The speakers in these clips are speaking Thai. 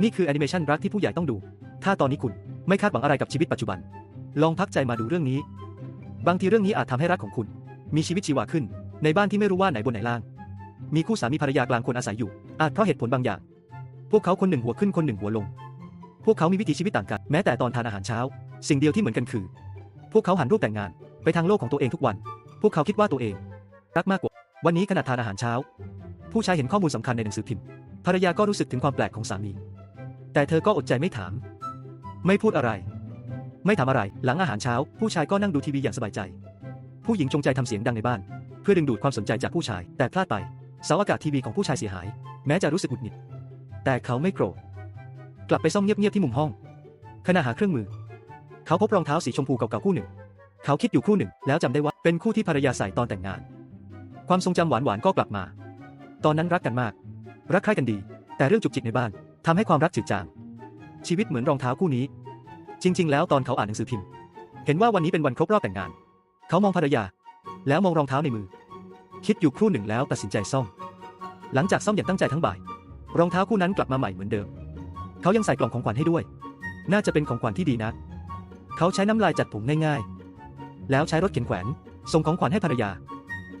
นี่คือแอนิเมชันรักที่ผู้ใหญ่ต้องดู ถ้าตอนนี้คุณไม่คาดหวังอะไรกับชีวิตปัจจุบัน ลองพักใจมาดูเรื่องนี้ บางทีเรื่องนี้อาจทำให้รักของคุณ มีชีวิตชีวาขึ้น ในบ้านที่ไม่รู้ว่าไหนบนไหนล่าง มีคู่สามีภรรยากลางคนอาศัยอยู่ อาจเพราะเหตุผลบางอย่าง พวกเขาคนหนึ่งหัวขึ้นคนหนึ่งหัวลง พวกเขามีวิถีชีวิตต่างกัน แม้แต่ตอนทานอาหารเช้า สิ่งเดียวที่เหมือนกันคือ พวกเขาหันรูปแต่งงาน ไปทางโลกของตัวเองทุกวัน พวกเขาคิดว่าตัวเอง รักมากกว่า วันนี้ขณะทานอาหารเช้า ผู้ชายเห็นข้อมูลสำคัญในหนังสือพิมพ์ ภรรยาก็รู้สึกถึงความแปลกของสามี แต่เธอก็อดใจไม่ถาม ไม่พูดอะไร ไม่ถามอะไร หลังอาหารเช้า ผู้ชายก็นั่งดูทีวีอย่างสบายใจ ผู้หญิงจงใจทำเสียงดังในบ้าน เพื่อดึงดูดความสนใจจากผู้ชาย แต่พลาดไปเสาอากาศทีวีของผู้ชายเสียหาย แม้จะรู้สึกหงุดหงิด แต่เขาไม่โกรธกลับไปซ่อมเงียบๆที่มุมห้อง ขณะหาเครื่องมือ เขาพบรองเท้าสีชมพูเก่าๆคู่หนึ่ง เขาคิดอยู่คู่หนึ่ง แล้วจำได้ว่าเป็นคู่ที่ภรรยาใส่ตอนแต่งงาน ความทรงจำหวานๆก็กลับมา ตอนนั้นรักกันมาก รักใคร่กันดี แต่เรื่องจุกจิกในบ้าน ทำให้ความรักจืดจางชีวิตเหมือนรองเท้าคู่นี้ จริง ๆ แล้วตอนเขาอ่านหนังสือพิมพ์ เห็นว่าวันนี้เป็นวันครบรอบแต่งงาน เขามองภรรยา แล้วมองรองเท้าในมือ คิดอยู่ครู่หนึ่งแล้วตัดสินใจซ่อม หลังจากซ่อมอย่างตั้งใจทั้งบ่าย รองเท้าคู่นั้นกลับมาใหม่เหมือนเดิม เขายังใส่กล่องของขวัญให้ด้วย น่าจะเป็นของขวัญที่ดีนะ เขาใช้น้ำลายจัดผมง่ายๆ แล้วใช้รถเข็นแขวน ส่งของขวัญให้ภรรยา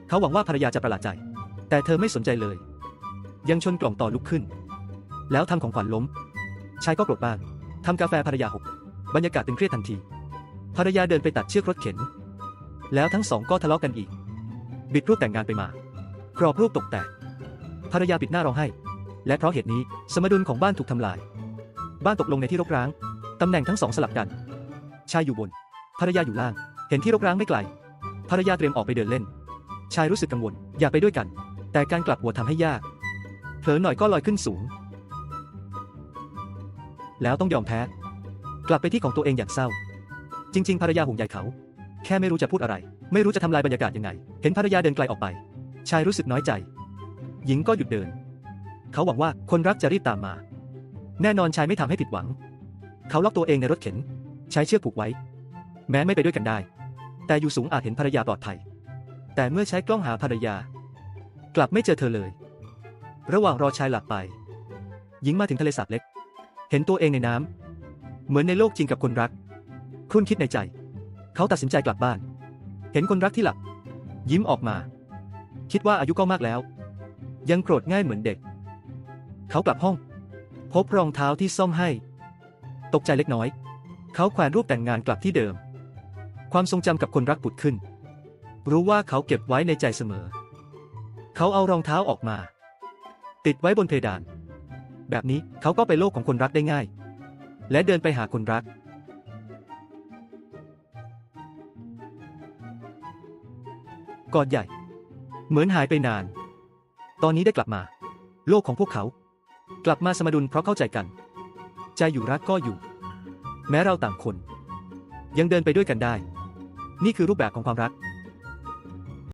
เขาหวังว่าภรรยาจะประหลาดใจ แต่เธอไม่สนใจเลย ยังชนกล่องต่อลุกขึ้น แล้วทำของขวัญล้ม ชายก็โกรธบ้างทำกาแฟภรรยาหก บรรยากาศตึงเครียดทันที ภรรยาเดินไปตัดเชือกรถเข็น แล้วทั้งสองก็ทะเลาะกันอีก บิดรูปแต่งงานไปมา กรอบรูปตกแตก ภรรยาปิดหน้าร้องไห้ และเพราะเหตุนี้สมดุลของบ้านถูกทำลาย บ้านตกลงในที่รกร้าง ตำแหน่งทั้งสองสลับกัน ชายอยู่บน ภรรยาอยู่ล่าง เห็นที่รกร้างไม่ไกล ภรรยาเตรียมออกไปเดินเล่น ชายรู้สึกกังวล อยากไปด้วยกัน แต่การกลับหัวทำให้ยาก เผลอหน่อยก็ลอยขึ้นสูง แล้วต้องยอมแพ้ กลับไปที่ของตัวเองอย่างเศร้า จริง ๆ ภรรยาห่วงใยเขา แค่ไม่รู้จะพูดอะไร ไม่รู้จะทำลายบรรยากาศยังไง เห็นภรรยาเดินไกลออกไป ชายรู้สึกน้อยใจ หญิงก็หยุดเดิน เขาหวังว่าคนรักจะรีบตามมา แน่นอนชายไม่ทำให้ผิดหวัง เขาล็อกตัวเองในรถเข็น ใช้เชือกผูกไว้ แม้ไม่ไปด้วยกันได้ แต่อยู่สูงอาจเห็นภรรยาปลอดภัย แต่เมื่อใช้กล้องหาภรรยา กลับไม่เจอเธอเลย ระหว่างรอชายหลับไป หญิงมาถึงทะเลสาบเล็ก เห็นตัวเองในน้ำ เหมือนในโลกจริงกับคนรักครุ่นคิดในใจ เขาตัดสินใจกลับบ้าน เห็นคนรักที่หลับ ยิ้มออกมา คิดว่าอายุก็มากแล้ว ยังโกรธง่ายเหมือนเด็ก เขากลับห้อง พบรองเท้าที่ซ่อมให้ ตกใจเล็กน้อย เขาแขวนรูปแต่งงานกลับที่เดิม ความทรงจำกับคนรักผุดขึ้น รู้ว่าเขาเก็บไว้ในใจเสมอ เขาเอารองเท้าออกมา ติดไว้บนเพดาน แบบนี้เขาก็ไปโลกของคนรักได้ง่าย และเดินไปหาคนรัก กอดใหญ่ เหมือนหายไปนาน ตอนนี้ได้กลับมา โลกของพวกเขา กลับมาสมดุลเพราะเข้าใจกัน ใจอยู่รักก็อยู่ แม้เราต่างคน ยังเดินไปด้วยกันได้ นี่คือรูปแบบของความรัก